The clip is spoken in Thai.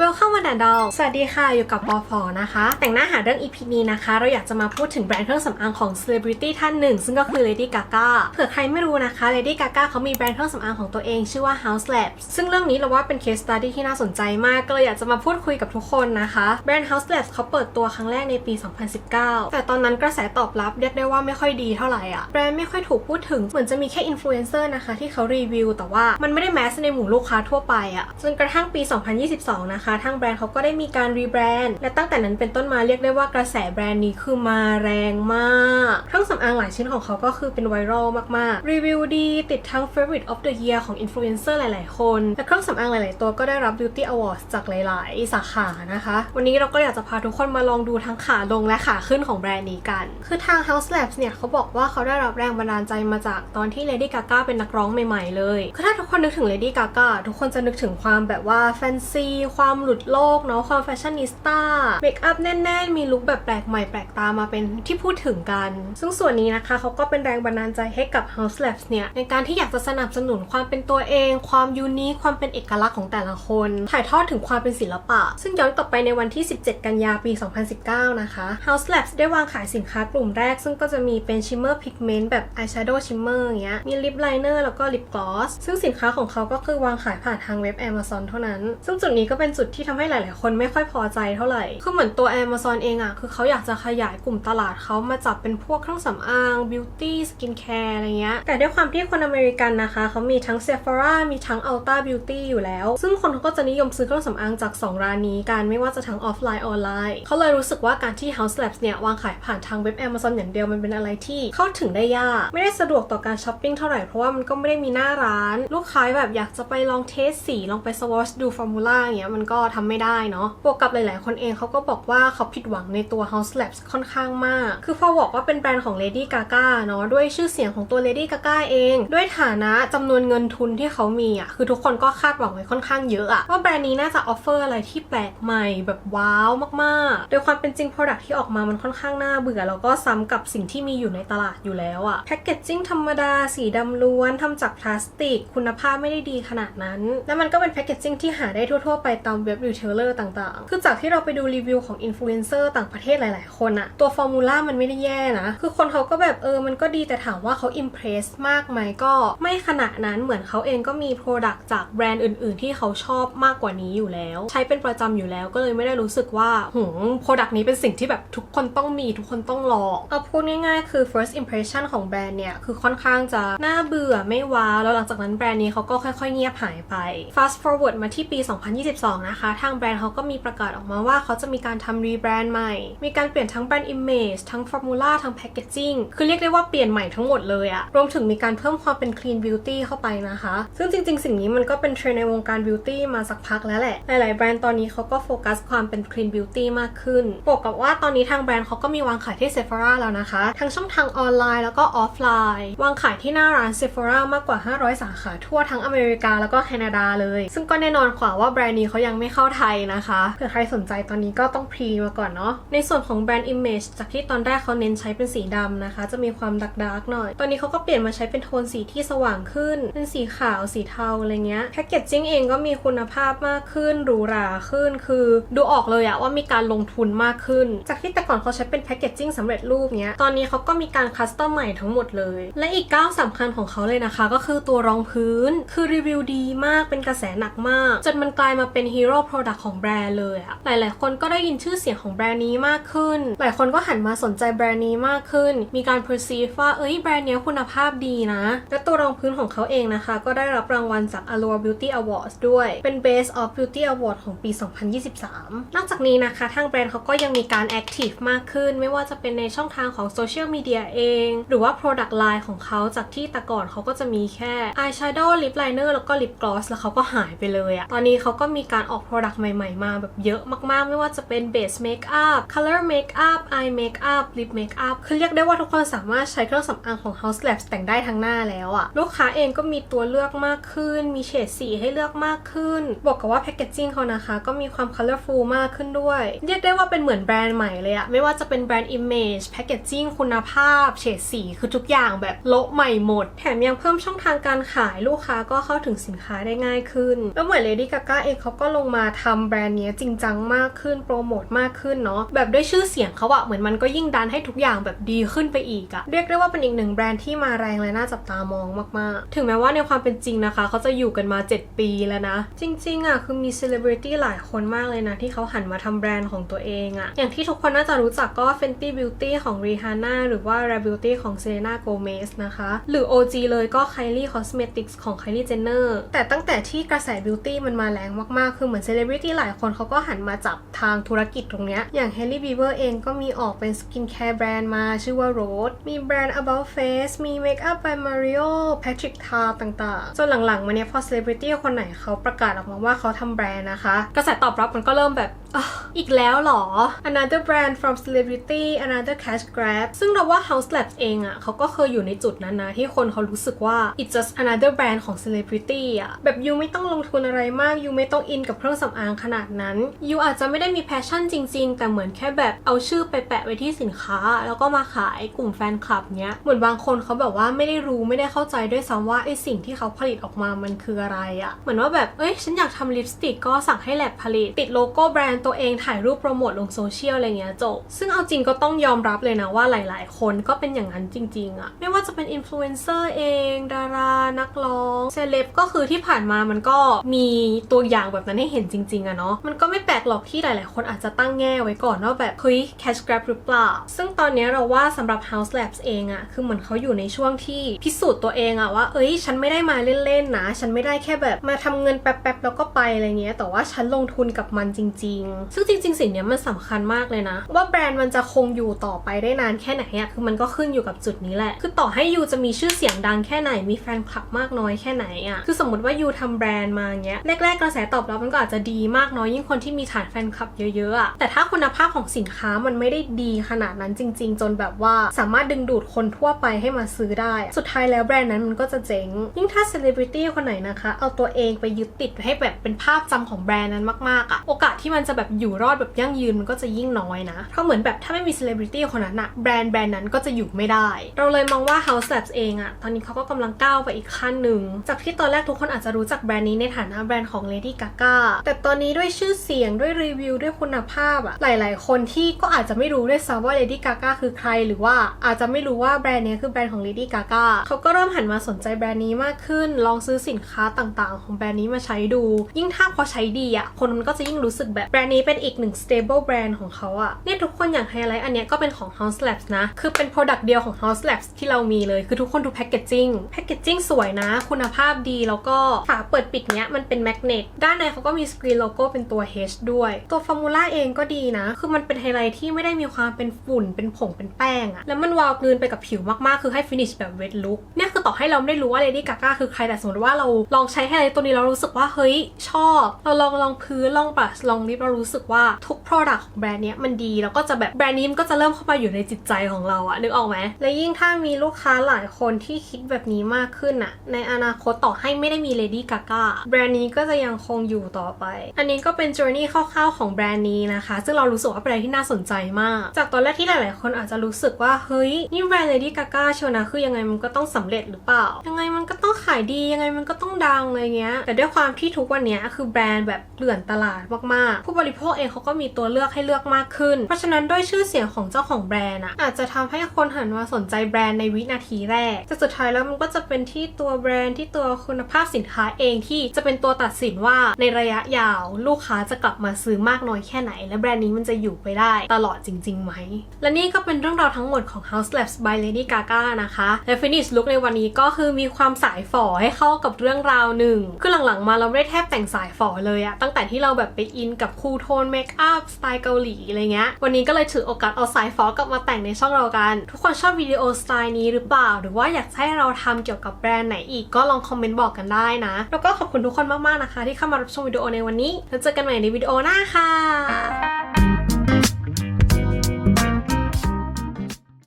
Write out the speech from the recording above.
Welcome มาดดอลสวัสดีค่ะ อยู่กับปอฟอนะคะ แต่งหน้าหาเรื่อง EP นี้นะคะ เราอยากจะมาพูดถึงแบรนด์เครื่องสำอางของ Celebrity ท่านหนึ่ง ซึ่งก็คือ Lady Gaga เผื่อใครไม่รู้นะคะ Lady Gaga เขามีแบรนด์เครื่องสำอางของตัวเองชื่อว่า House Lab ซึ่งเรื่องนี้เราว่าเป็น case study ที่น่าสนใจมาก ก็เลยอยากจะมาพูดคุยกับทุกคนนะคะ แบรนด์ House Lab เขาเปิดตัวครั้งแรกในปี 2019 แต่ตอนนั้นกระแสตอบรับเรียกได้ว่าไม่ค่อยดีเท่าไหร่อะ แบรนด์ไม่ค่อยถูกพูดถึง เหมือนจะมีแค่อินฟลูเอนเซอร์นะคะที่เขารีวิว แต่ว่ามันไม่ได้แมสในหมู่ลูกค้าทั่วไปอะ จนกระทั่งปี 2022นะคะทางแบรนด์เขาก็ได้มีการรีแบรนด์และตั้งแต่นั้นเป็นต้นมาเรียกได้ว่ากระแสแบรนด์นี้คือมาแรงมากเครื่องสำอางหลายชิ้นของเขาก็คือเป็นไวรัลมากๆ รีวิวดีติดทั้ง Favorite of the Year ของอินฟลูเอนเซอร์หลาย ๆ คน และเครื่องสำอางหลาย ๆ ตัวก็ได้รับ Beauty Awards จากหลาย ๆ สาขานะคะ วันนี้เราก็อยากจะพาทุกคนมาลองดูทั้งขาลงและขาขึ้นของแบรนด์นี้กัน คือทาง House Labs เนี่ยเขาบอกว่าเขาได้รับแรงบันดาลใจมาจากตอนที่ Lady Gaga เป็นนักร้องใหม่ ๆ เลยคือถ้าทุกคนนึกถึง Lady Gaga ทุกคนจะนึกถึงความแบบว่าแฟนซีความหลุดโลกเนาะความแฟชั่นนิสต้าเมคอัพแน่น ๆ มีลุคแบบแปลกใหม่แปลกตามาเป็นที่พูดถึงกัน ซึ่งส่วนนี้นะคะเขาก็เป็นแรงบันดาลใจให้กับ House Labs เนี่ยในการที่อยากจะสนับสนุนความเป็นตัวเอง ความยูนิคความเป็นเอกลักษณ์ของแต่ละคน ถ่ายทอดถึงความเป็นศิลปะ ซึ่งย้อนกลับไปในวันที่ 17 กันยาปี 2019 นะคะ House Labs ได้วางขายสินค้ากลุ่มแรก ซึ่งก็จะมีเป็น shimmer pigment แบบ eyeshadow shimmer อย่างเงี้ยมี lip liner แล้วก็ lip gloss ซึ่งสินค้าของเขาก็คือวางขายผ่านทางเว็บ Amazon เท่านั้น ซึ่งจุดนี้ก็เป็นจุดที่ทำให้หลาย ๆ คนไม่ค่อยพอใจเท่าไหร่คือเหมือนตัว Amazon เองอะคือเขาอยากจะขยายกลุ่มตลาดเขามาจับเป็นพวกเครื่องสำอาง beauty skin care อะไรเงี้ย แต่ด้วยความที่คนอเมริกันนะคะ เขามีทั้ง Sephora มีทั้ง Ulta Beauty อยู่แล้ว ซึ่งคนเขาก็จะนิยมซื้อเครื่องสำอางจาก 2 ร้านนี้กัน ไม่ว่าจะทั้งออฟไลน์ออนไลน์ เขาเลยรู้สึกว่าการที่ House Labs เนี่ย วางขายผ่านทางเว็บ Amazon อย่างเดียวมันเป็นอะไรที่เข้าถึงได้ยาก ไม่ได้สะดวกต่อการช้อปปิ้งเท่าไหร่ เพราะว่ามันก็ไม่ได้มีหน้าร้าน ลูกค้าแบบอยากจะไปลองเทสสีลองไปสวอชดูฟอร์มูล่าอย่างเงี้ยมันก็ทำไม่ได้เนาะบวกกับหลาย ๆ คนเองเขาก็บอกว่าเขาผิดหวังในตัว House Labs ค่อนข้างมาก คือพอบอกว่าเป็นแบรนด์ของ Lady Gaga เลดี้กาก้าเนาะด้วยชื่อเสียงของตัว Lady Gaga เอง ด้วยฐานะจำนวนเงินทุนที่เขามีอะคือทุกคนก็คาดหวังไว้ค่อนข้างเยอะอะว่าแบรนด์นี้น่าจะออฟเฟอร์อะไรที่แปลกใหม่แบบว้าวมากๆ โดยความเป็นจริง Product ที่ออกมามันค่อนข้างน่าเบื่อ แล้วก็ซ้ำกับสิ่งที่มีอยู่ในตลาดอยู่แล้วอะแพคเกจจิ้งธรรมดาสีดำล้วนทำจากพลาสติก คุณภาพไม่ได้ดีขนาดนั้น แล้วมันก็เป็นแพคเกจจิ้งที่หาได้ทั่ว ๆ ไปตามเว็บรีเทลเลอร์ต่างๆ คือจากที่เราไปดูรีวิวของอินฟลูเอนเซอร์ต่างประเทศหลาย ๆ คนอะตัวฟอร์มูล่ามันไม่ได้แย่นะคือคนเขาก็แบบเออมันก็ดีแต่ถามว่าเขาอิมเพรสมากไหมก็ไม่ขนาดนั้นเหมือนเขาเองก็มีโปรดักต์จากแบรนด์อื่น ๆ ที่เขาชอบมากกว่านี้อยู่แล้ว ใช้เป็นประจำอยู่แล้วก็เลยไม่ได้รู้สึกว่าหืมโปรดักต์นี้เป็นสิ่งที่แบบทุกคนต้องมีทุกคนต้องลองเอาพูดง่าย ๆ คือ first impression ของแบรนด์เนี่ยคือค่อนข้างจะน่าเบื่อไม่ว้าวแล้วหลังจากนั้นแบรนด์นี้เขาก็ค่อย ๆ เงียบหายไป fast forward มาที่ปี 2022 นะคะ ทางแบรนด์เขาก็มีประกาศออกมาว่าเขาจะมีการทำรีแบรนด์ใหม่ มีการเปลี่ยนทั้งแบรนด์ image ทั้ง formula ทั้ง packaging คือเรียกได้ว่าเปลี่ยนใหม่ทั้งหมดเลยอะรวมถึงมีการเพิ่มความเป็น clean beauty เข้าไปนะคะ ซึ่งจริง ๆ สิ่งนี้มันก็เป็นเทรนในวงการ beauty มาสักพักแล้วแหละ หลาย ๆ แบรนด์ตอนนี้เขาก็โฟกัสความเป็น clean beauty มากขึ้นบวกกับว่าตอนนี้ทางแบรนด์เขาก็มีวางขายที่ Sephora แล้วนะคะ ทั้งช่องทางออนไลน์แล้วก็ออฟไลน์ วางขายที่หน้าร้าน Sephora มากกว่า 500 สาขาทั่วทั้งอเมริกาแล้วก็แคนาดาเลย ซึ่งก็แน่นอนกว่าว่าแบรนด์นี้เขายังไม่เข้าไทยนะคะเผื่อใครสนใจตอนนี้ก็ต้องพรีมาก่อนเนาะในส่วนของแบรนด์ Image จากที่ตอนแรกเขาเน้นใช้เป็นสีดำนะคะ จะมีความดักดาร์กหน่อย ตอนนี้เขาก็เปลี่ยนมาใช้เป็นโทนสีที่สว่างขึ้น เป็นสีขาวสีเทาอะไรเงี้ยแพคเกจจิ้งเองก็มีคุณภาพมากขึ้นหรูหราขึ้น คือดูออกเลยอะว่ามีการลงทุนมากขึ้น จากที่แต่ก่อนเขาใช้เป็นแพคเกจจิ้งสำเร็จรูปเนี้ยตอนนี้เขาก็มีการคัสตอมใหม่ทั้งหมดเลย และอีกก้าวสำคัญของเขาเลยนะคะ ก็คือตัวรองพื้นคือรีวิวดีมากเป็นกระแสหนักมากจนมันกลายมาเป็นฮีโร่โปรดักต์ของแบรนด์เลยอะหลาย ๆ คนก็ได้ยินชื่อเสียงของแบรนด์นี้มากขึ้น หลายคนก็หันมาสนใจแบรนด์นี้มากขึ้นมีการ perceive ว่าเอ้ยแบรนด์เนี้ยคุณภาพดีนะ และตัวรองพื้นของเขาเองนะคะ ก็ได้รับรางวัลจาก Allure Beauty Awards ด้วย เป็น Best of Beauty Award ของปี 2023 นอกจากนี้นะคะ ทางแบรนด์เขาก็ยังมีการ active มากขึ้น ไม่ว่าจะเป็นในช่องทางของโซเชียลมีเดียเอง หรือว่า product line ของเขาจากที่แต่ก่อนเขาก็จะมีแค่ eyeshadow lip liner แล้วก็ lip gloss แล้วเขาก็หายไปเลยอะตอนนี้เขาก็มีการออก product ใหม่ๆ มาแบบเยอะมากๆ ไม่ว่าจะเป็น base makeup color makeup eye makeup lip makeup คือเรียกได้ว่าทุกคนสามารถใช้เครื่องสำอางของ House Labs แต่งได้ทั้งหน้าแล้วอะลูกค้าเองก็มีตัวเลือกมากขึ้น มีเฉดสีให้เลือกมากขึ้นบวกกับว่าแพคเกจจิ้งเขานะคะ ก็มีความ colorful มากขึ้นด้วย เรียกได้ว่าเป็นเหมือนแบรนด์ใหม่เลยอะไม่ว่าจะเป็นแบรนด์ image แพคเกจจิ้งคุณภาพ เฉดสีคือทุกอย่างแบบโละใหม่หมด แถมยังเพิ่มช่องทางการขายลูกค้าก็เข้าถึงสินค้าได้ง่ายขึ้น แล้วเหมือน Lady Gaga เองเขาก็ลงมาทำแบรนด์นี้จริงจังมากขึ้นโปรโมทมากขึ้นเนาะแบบด้วยชื่อเสียงเขาอะเหมือนมันก็ยิ่งดันให้ทุกอย่างแบบดีขึ้นไปอีกอะเรียกได้ว่าเป็นอีกหนึ่งแบรนด์ที่มาแรงและน่าจับตามองมากๆ ถึงแม้ว่าในความเป็นจริงนะคะ เขาจะอยู่กันมา 7 ปีแล้วนะ จริงๆอะคือมีเซเลบริตี้หลายคนมากเลยนะ ที่เขาหันมาทำแบรนด์ของตัวเองอะอย่างที่ทุกคนน่าจะรู้จักก็ Fenty Beauty ของ Rihanna หรือว่า Rare Beauty ของ Selena Gomez นะคะ หรือ OG เลยก็ Kylie Cosmetics ของ Kylie Jenner แต่ตั้งแต่ที่กระแส beauty มันมาแรงมากๆ คือเหมือนเซเลบริตี้หลายคนเขาก็หันมาจับทางธุรกิจตรงเนี้ยอย่าง Hailey Bieber เองก็มีออกเป็นสกินแคร์แบรนด์มาชื่อว่า Rose มีแบรนด์ About Face มี Makeup by Mario Patrick Ta ต่างๆ จนหลังๆมาเนี้ยพอเซเลบริตี้คนไหนเขาประกาศออกมาว่าเขาทำแบรนด์นะคะ กระแสตอบรับมันก็เริ่มแบบ อีกแล้วหรอ another brand from celebrity another cash grab ซึ่งเราว่า House Labs เองอะ่ะเขาก็เคยอยู่ในจุดนั้นนะที่คนเขารู้สึกว่า it's just another brand ของ celebrity อะ่ะแบบยูไม่ต้องลงทุนอะไรมากยูไม่ต้องอินกับเครื่องสำอางขนาดนั้นยูอาจจะไม่ได้มีแพชชั่นจริง ๆ แต่เหมือนแค่แบบเอาชื่อไปแปะไว้ที่สินค้า แล้วก็มาขายกลุ่มแฟนคลับเนี้ยเหมือนบางคนเขาแบบว่าไม่ได้รู้ไม่ได้เข้าใจด้วยซ้ำว่าไอสิ่งที่เขาผลิตออกมามันคืออะไรอะ่ะเหมือนว่าแบบเอ้ยฉันอยากทำลิปสติกก็สั่งให้แลบผลิตติดโลโก้แบรนด์ตัวเองถ่ายรูปโปรโมทลงโซเชียลอะไรเงี้ยจบ ซึ่งเอาจริงก็ต้องยอมรับเลยนะว่าหลาย ๆ คนก็เป็นอย่างนั้นจริง ๆอะไม่ว่าจะเป็นอินฟลูเอนเซอร์เอง ดารา นักร้องเซเลบก็คือที่ผ่านมามันก็มีตัวอย่างแบบนั้นให้เห็นจริง ๆอะเนาะมันก็ไม่แปลกหรอกที่หลาย ๆ คนอาจจะตั้งแง่ไว้ก่อนว่าแบบเฮ้ย cash grab หรือเปล่า ซึ่งตอนนี้เราว่าสำหรับ House Labs เองอะคือเหมือนเขาอยู่ในช่วงที่พิสูจน์ตัวเองอะว่า เอ้ย ฉันไม่ได้มาเล่น ๆ นะ ฉันไม่ได้แค่แบบมาทำเงินแป๊บ ๆ แล้วก็ไปอะไรเงี้ย แต่ว่าฉันลงทุนกับมันจริง ๆซึ่งจริง ๆ สิ่งเนี้ยมันสำคัญมากเลยนะ ว่าแบรนด์มันจะคงอยู่ต่อไปได้นานแค่ไหนอะคือมันก็ขึ้นอยู่กับจุดนี้แหละ คือต่อให้ยูจะมีชื่อเสียงดังแค่ไหนมีแฟนคลับมากน้อยแค่ไหนอะคือสมมติว่ายูทำแบรนด์มาเงี้ยแรกๆกระแสตอบรับมันก็อาจจะดีมากน้อยยิ่งคนที่มีฐานแฟนคลับเยอะๆอะแต่ถ้าคุณภาพของสินค้ามันไม่ได้ดีขนาดนั้นจริง ๆ จนแบบว่าสามารถดึงดูดคนทั่วไปให้มาซื้อได้ สุดท้ายแล้วแบรนด์นั้นมันก็จะเจ๊ง ยิ่งถ้าเซเลบริตี้คนไหนนะคะ เอาตัวเองไปยึดติดให้แบบเป็นภาพจำของแบรนด์นั้นมากๆอะโอกาสที่มันจะแบบอยู่รอดแบบยั่งยืนมันก็จะยิ่งน้อยนะ เพราะเหมือนแบบถ้าไม่มีเซเลบริตี้คนนั้นอะแบรนด์แบรนด์นั้นก็จะอยู่ไม่ได้ เราเลยมองว่า House Labs เองอะตอนนี้เขาก็กำลังก้าวไปอีกขั้นหนึ่ง จากที่ตอนแรกทุกคนอาจจะรู้จักแบรนด์นี้ในฐานะแบรนด์ของ Lady Gaga แต่ตอนนี้ด้วยชื่อเสียงด้วยรีวิวด้วยคุณภาพอะหลาย ๆ คนที่ก็อาจจะไม่รู้ด้วยซ้ำว่า Lady Gaga คือใคร หรือว่าอาจจะไม่รู้ว่าแบรนด์นี้คือแบรนด์ของ Lady Gaga เขาก็เริ่มหันมาสนใจแบรนด์นี้มากขึ้น ลองซื้อสินค้าต่าง ๆ ของแบรนด์นี้มาใช้ดู ยิ่งถ้าพอใช้ดีอะคนมันก็จะยิ่งรู้สึกแบบแบรนด์นี้เป็นอีกหนึ่ง stable brand ของเขาอะเนี่ยทุกคนอยางไฮไลท์อันเนี้ยก็เป็นของ House Labs นะ คือเป็น product เดียวของ House Labs ที่เรามีเลย คือทุกคนดู packaging packaging สวยนะ คุณภาพดี แล้วก็ฝาเปิดปิดเนี้ยมันเป็นแมกเนต ด้านในเขาก็มีสกรีนโลโก้เป็นตัว H ด้วย ตัวฟอร์มูล่าเองก็ดีนะ คือมันเป็นไฮไลท์ที่ไม่ได้มีความเป็นฝุ่น เป็นผง เป็นแป้งอะแล้วมันวาวกลืนไปกับผิวมากๆ คือให้ finish แบบ wet look เนี่ยคือต่อให้เราไม่ได้รู้ว่า Lady Gaga คือใคร แต่สมมติว่าเราลองใช้ไฮไลท์ตัวนี้เรารู้สึกว่า เฮ้ย ชอบ เราลองลองพื้น ลองบลัชลองลิปเรารู้สึกว่าทุก product ของแบรนด์เนี้ยมันดี แล้วก็จะแบบแบรนด์นี้มันก็จะเริ่มเข้ามาอยู่ในจิตใจของเราอะนึกออกไหมและยิ่งถ้ามีลูกค้าหลายคนที่คิดแบบนี้มากขึ้นอะในอนาคตต่อให้ไม่ได้มี Lady Gaga แบรนด์นี้ก็จะยังคงอยู่ต่อไป อันนี้ก็เป็น journey คร่าวๆของแบรนด์นี้นะคะ ซึ่งเรารู้สึกว่าเป็นอะไรที่น่าสนใจมาก จากตอนแรกที่หลายๆคนอาจจะรู้สึกว่าเฮ้ยนี่แบรนด์ Lady Gaga เชียวนะคือยังไงมันก็ต้องสำเร็จหรือเปล่า ยังไงมันก็ต้องขายดียังไงมันก็ต้องดังอะไรเงี้ยแต่ด้วยความที่ทุกวันนี้คือแบรนด์แบบเกลื่อนตลาดมากๆผู้บริโภคเองเขาก็มีตัวเลือกให้เลือกมากขึ้น เพราะฉะนั้นด้วยชื่อเสียงของเจ้าของแบรนด์อะอาจจะทำให้คนหันมาสนใจแบรนด์ในวินาทีแรก แต่สุดท้ายแล้วมันก็จะเป็นที่ตัวแบรนด์ที่ตัวคุณภาพสินค้าเองที่จะเป็นตัวตัดสินว่าในระยะยาวลูกค้าจะกลับมาซื้อมากน้อยแค่ไหน และแบรนด์นี้มันจะอยู่ไปได้ตลอดจริงๆไหม และนี่ก็เป็นเรื่องราวทั้งหมดของ House Labs by Lady Gaga นะคะ และ finish look ในวันนี้ก็คือมีความสายฝ่อให้เข้ากับเรื่องราวหนึ่งคือหลังๆมาเราไม่ได้แทบแต่งสายฝ่อเลยอะตั้งแต่ที่เราแบบไปอินกับคูโทนเมคอัพสไตล์เกาหลีอะไรเงี้ย วันนี้ก็เลยถือโอกาสเอาสายฟอกลับมาแต่งในช่องเรากัน ทุกคนชอบวิดีโอสไตล์นี้หรือเปล่า หรือว่าอยากให้เราทำเกี่ยวกับแบรนด์ไหนอีกก็ลองคอมเมนต์บอกกันได้นะ แล้วก็ขอบคุณทุกคนมากๆนะคะ ที่เข้ามารับชมวิดีโอในวันนี้ แล้วเจอกันใหม่ในวิดีโอหน้าค่ะ